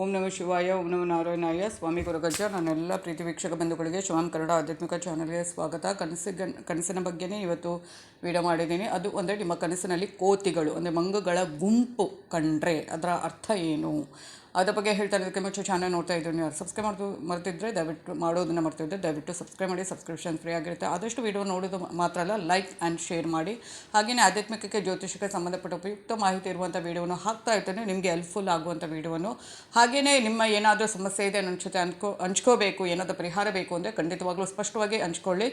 ಓಂ ನಮ ಶಿವಾಯ, ಓಂ ನಮ ನಾರಾಯಣಾಯ. ಸ್ವಾಮಿ ಗುರುಗಜ ನನ್ನೆಲ್ಲ ಪ್ರೀತಿ ವೀಕ್ಷಕ ಬಂಧುಗಳಿಗೆ ಶಿವಂ ಕನ್ನಡ ಆಧ್ಯಾತ್ಮಿಕ ಚಾನಲ್ಗೆ ಸ್ವಾಗತ. ಕನಸಿಗೆ, ಕನಸಿನ ಬಗ್ಗೆನೇ ಇವತ್ತು ವಿಡಿಯೋ ಮಾಡಿದ್ದೀನಿ. ಅದು ಅಂದರೆ ನಿಮ್ಮ ಕನಸಿನಲ್ಲಿ ಕೋತಿಗಳು, ಅಂದರೆ ಮಂಗಗಳ ಗುಂಪು ಕಂಡ್ರೆ ಅದರ ಅರ್ಥ ಏನು? ಅದ್ರ ಬಗ್ಗೆ ಹೇಳ್ತಾ ಇರೋದಕ್ಕೆ ಮುಂಚೆ ಚಾನಲ್ ನೋಡ್ತಾ ಇದ್ದೀನಿ ನೀವು ಸಬ್ಸ್ಕ್ರೈಬ್ ಮಾಡೋದು ಮರ್ತಿದ್ರೆ ದಯವಿಟ್ಟು ಮಾಡೋದನ್ನು ಮರ್ತಿದ್ರೆ ದಯವಿಟ್ಟು ಸಬ್ಸ್ಕ್ರೈಬ್ ಮಾಡಿ ಸಬ್ಸ್ಕ್ರಿಪ್ಷನ್ ಫ್ರೀ ಆಗಿರುತ್ತೆ. ಆದಷ್ಟು ವಿಡಿಯೋ ನೋಡೋದು ಮಾತ್ರ ಅಲ್ಲ ಲೈಕ್ ಆ್ಯಂಡ್ ಶೇರ್ ಮಾಡಿ. ಹಾಗೆಯೇ ಆಧ್ಯಾತ್ಮಿಕಕ್ಕೆ ಜ್ಯೋತಿಷಕ್ಕೆ ಸಂಬಂಧಪಟ್ಟ ಉಪಯುಕ್ತ ಮಾಹಿತಿ ಇರುವಂಥ ವಿಡಿಯೋವನ್ನು ಹಾಕ್ತಾ ಇರ್ತೇನೆ. ನಿಮಗೆ ಹೆಲ್ಪ್ಫುಲ್ ಆಗುವಂಥ ವಿಡಿಯೋವನ್ನು ಹಾಗೆಯೇ ನಿಮ್ಮ ಏನಾದರೂ ಸಮಸ್ಯೆ ಇದೆ ನನ್ನ ಜೊತೆ ಅನ್ಕೋ, ಹಂಚ್ಕೋಬೇಕು, ಏನಾದರೂ ಪರಿಹಾರ ಬೇಕು ಅಂದರೆ ಖಂಡಿತವಾಗ್ಲೂ ಸ್ಪಷ್ಟವಾಗಿ ಹಂಚ್ಕೊಳ್ಳಿ.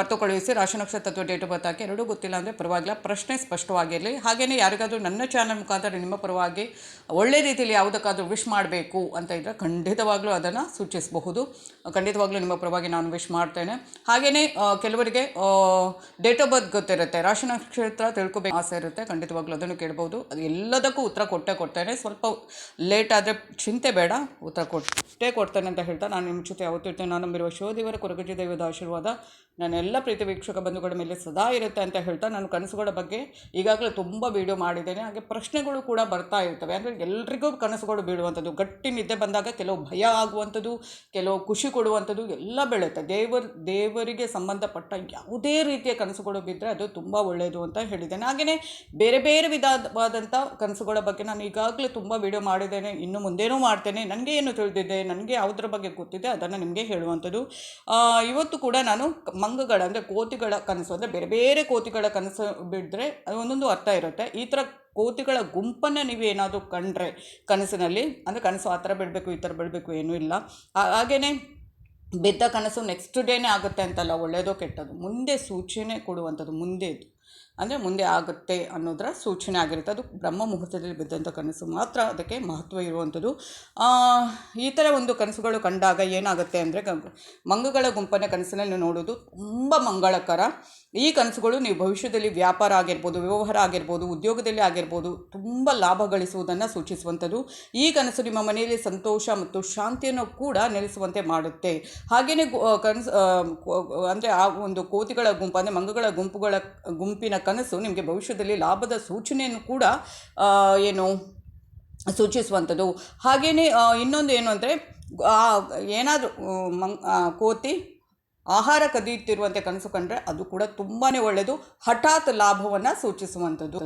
ಬರ್ತು ಕಳುಹಿಸಿ ರಾಶಿ ನಕ್ಷತ್ರ ಅಥವಾ ಡೇಟ್ ಆಫ್ ಬರ್ತ್ ಹಾಕಿ ಎರಡೂ ಗೊತ್ತಿಲ್ಲ ಅಂದರೆ ಪರವಾಗಿಲ್ಲ. ಪ್ರಶ್ನೆ ಸ್ಪಷ್ಟವಾಗಿರಲಿ. ಹಾಗೆಯೇ ಯಾರಿಗಾದರೂ ನನ್ನ ಚಾನಲ್ ಮುಖಾಂತರ ನಿಮ್ಮ ಪರವಾಗಿ ಒಳ್ಳೆ ರೀತಿಯಲ್ಲಿ ಯಾವುದಕ್ಕಾದರೂ ವಿಶ್ ಮಾಡಬೇಕು ಅಂತ ಇದ್ದರೆ ಖಂಡಿತವಾಗ್ಲೂ ಅದನ್ನು ಸೂಚಿಸಬಹುದು. ಖಂಡಿತವಾಗ್ಲೂ ನಿಮ್ಮ ಪರವಾಗಿ ನಾನು ವಿಶ್ ಮಾಡ್ತೇನೆ. ಹಾಗೆಯೇ ಕೆಲವರಿಗೆ ಡೇಟ್ ಆಫ್ ಬರ್ತ್ ಗೊತ್ತಿರುತ್ತೆ. ರಾಶಿ ನಕ್ಷತ್ರ ತಿಳ್ಕೊಬೇಕು ಆಸೆ ಇರುತ್ತೆ. ಖಂಡಿತವಾಗ್ಲೂ ಅದನ್ನು ಕೇಳ್ಬೋದು ಅದು ಎಲ್ಲದಕ್ಕೂ ಉತ್ತರ ಕೊಟ್ಟೇ ಕೊಡ್ತೇನೆ. ಸ್ವಲ್ಪ ಲೇಟ್ ಆದರೆ ಚಿಂತೆ ಬೇಡ. ಉತ್ತರ ಕೊಟ್ಟೇ ಕೊಡ್ತೇನೆ ಅಂತ ಹೇಳ್ತಾ ನಾನು ನಿಮ್ಮ ಜೊತೆ ಯಾವತ್ತೂ ಇರ್ತೇನೆ. ನಾನು ನಂಬಿರುವ ಶಿವದೇವರ ಕೊರಗಜಿ ದೈವದ ಆಶೀರ್ವಾದ ನನ್ನ ಎಲ್ಲ ಪ್ರೀತಿ ವೀಕ್ಷಕ ಬಂಧುಗಳ ಮೇಲೆ ಸದಾ ಇರುತ್ತೆ ಅಂತ ಹೇಳ್ತಾ ನಾನು ಕನಸುಗಳ ಬಗ್ಗೆ ಈಗಾಗಲೇ ತುಂಬ ವಿಡಿಯೋ ಮಾಡಿದ್ದೇನೆ. ಹಾಗೆ ಪ್ರಶ್ನೆಗಳು ಕೂಡ ಬರ್ತಾ ಇರ್ತವೆ. ಅಂದರೆ ಎಲ್ರಿಗೂ ಕನಸುಗಳು ಬೀಳುವಂಥದ್ದು, ಗಟ್ಟಿ ನಿದ್ದೆ ಬಂದಾಗ ಕೆಲವು ಭಯ ಆಗುವಂಥದ್ದು, ಕೆಲವು ಖುಷಿ ಕೊಡುವಂಥದ್ದು ಎಲ್ಲ ಬೆಳೆಯುತ್ತೆ ದೇವರ, ದೇವರಿಗೆ ಸಂಬಂಧಪಟ್ಟ ಯಾವುದೇ ರೀತಿಯ ಕನಸುಗಳು ಬಿದ್ದರೆ ಅದು ತುಂಬ ಒಳ್ಳೆಯದು ಅಂತ ಹೇಳಿದ್ದೇನೆ. ಹಾಗೆಯೇ ಬೇರೆ ಬೇರೆ ವಿಧವಾದಂಥ ಕನಸುಗಳ ಬಗ್ಗೆ ನಾನು ಈಗಾಗಲೇ ತುಂಬ ವಿಡಿಯೋ ಮಾಡಿದ್ದೇನೆ, ಇನ್ನು ಮುಂದೇನೂ ಮಾಡ್ತೇನೆ. ನನಗೆ ಏನು ತಿಳಿದಿದೆ, ನನಗೆ ಯಾವುದ್ರ ಬಗ್ಗೆ ಗೊತ್ತಿದೆ ಅದನ್ನು ನಿಮಗೆ ಹೇಳುವಂಥದ್ದು. ಇವತ್ತು ಕೂಡ ನಾನು ಮಂಗಗಳ, ಅಂದರೆ ಕೋತಿಗಳ ಕನಸು, ಅಂದರೆ ಬೇರೆ ಬೇರೆ ಕೋತಿಗಳ ಕನಸು ಬಿಡಿದ್ರೆ ಅದೊಂದೊಂದು ಅರ್ಥ ಇರುತ್ತೆ. ಈ ಥರ ಕೋತಿಗಳ ಗುಂಪನ್ನು ನೀವು ಏನಾದರೂ ಕಂಡ್ರೆ ಕನಸಿನಲ್ಲಿ, ಅಂದರೆ ಕನಸು ಆ ಥರ ಬಿಡಬೇಕು, ಈ ಥರ ಬಿಡಬೇಕು ಏನೂ ಇಲ್ಲ. ಹಾಗೆಯೇ ಬಿದ್ದ ಕನಸು ನೆಕ್ಸ್ಟ್ ಡೇನೇ ಆಗುತ್ತೆ ಅಂತಲ್ಲ ಒಳ್ಳೆಯದೋ ಕೆಟ್ಟದ್ದು ಮುಂದೆ ಸೂಚನೆ ಕೊಡುವಂಥದ್ದು ಮುಂದೆದು ಅಂದರೆ ಮುಂದೆ ಆಗುತ್ತೆ ಅನ್ನೋದರ ಸೂಚನೆ ಆಗಿರುತ್ತೆ. ಅದು ಬ್ರಹ್ಮ ಮುಹೂರ್ತದಲ್ಲಿ ಬಿದ್ದಂಥ ಕನಸು. ಮಾತ್ರ ಅದಕ್ಕೆ ಮಹತ್ವ ಇರುವಂಥದ್ದು. ಈ ಥರ ಒಂದು ಕನಸುಗಳು ಕಂಡಾಗ ಏನಾಗುತ್ತೆ ಅಂದರೆ ಮಂಗಗಳ ಗುಂಪನ್ನು ಕನಸಿನಲ್ಲಿ ನೋಡೋದು ತುಂಬ ಮಂಗಳಕರ. ಈ ಕನಸುಗಳು ನೀವು ಭವಿಷ್ಯದಲ್ಲಿ ವ್ಯಾಪಾರ ಆಗಿರ್ಬೋದು, ವ್ಯವಹಾರ ಆಗಿರ್ಬೋದು, ಉದ್ಯೋಗದಲ್ಲಿ ಆಗಿರ್ಬೋದು ತುಂಬ ಲಾಭ ಗಳಿಸುವುದನ್ನು ಸೂಚಿಸುವಂಥದ್ದು. ಈ ಕನಸು ನಿಮ್ಮ ಮನೆಯಲ್ಲಿ ಸಂತೋಷ ಮತ್ತು ಶಾಂತಿಯನ್ನು ಕೂಡ ನೆಲೆಸುವಂತೆ ಮಾಡುತ್ತೆ. ಹಾಗೆಯೇ ಕನಸು ಅಂದರೆ ಆ ಒಂದು ಕೋತಿಗಳ ಗುಂಪು ಅಂದರೆ ಮಂಗಗಳ ಗುಂಪುಗಳ, ಗುಂಪಿನ ಕನಸು ನಿಮಗೆ ಭವಿಷ್ಯದಲ್ಲಿ ಲಾಭದ ಸೂಚನೆಯನ್ನು ಕೂಡ ಏನು ಸೂಚಿಸುವಂಥದ್ದು. ಹಾಗೆಯೇ ಇನ್ನೊಂದು ಏನು ಅಂದರೆ ಏನಾದರೂ ಮಂಗ್ ಕೋತಿ ಆಹಾರ ಕದಿಯುತ್ತಿರುವಂತೆ ಕನಸು ಕಂಡ್ರೆ ಅದು ಕೂಡ ತುಂಬಾ ಒಳ್ಳೆಯದು. ಹಠಾತ್ ಲಾಭವನ್ನು ಸೂಚಿಸುವಂಥದ್ದು.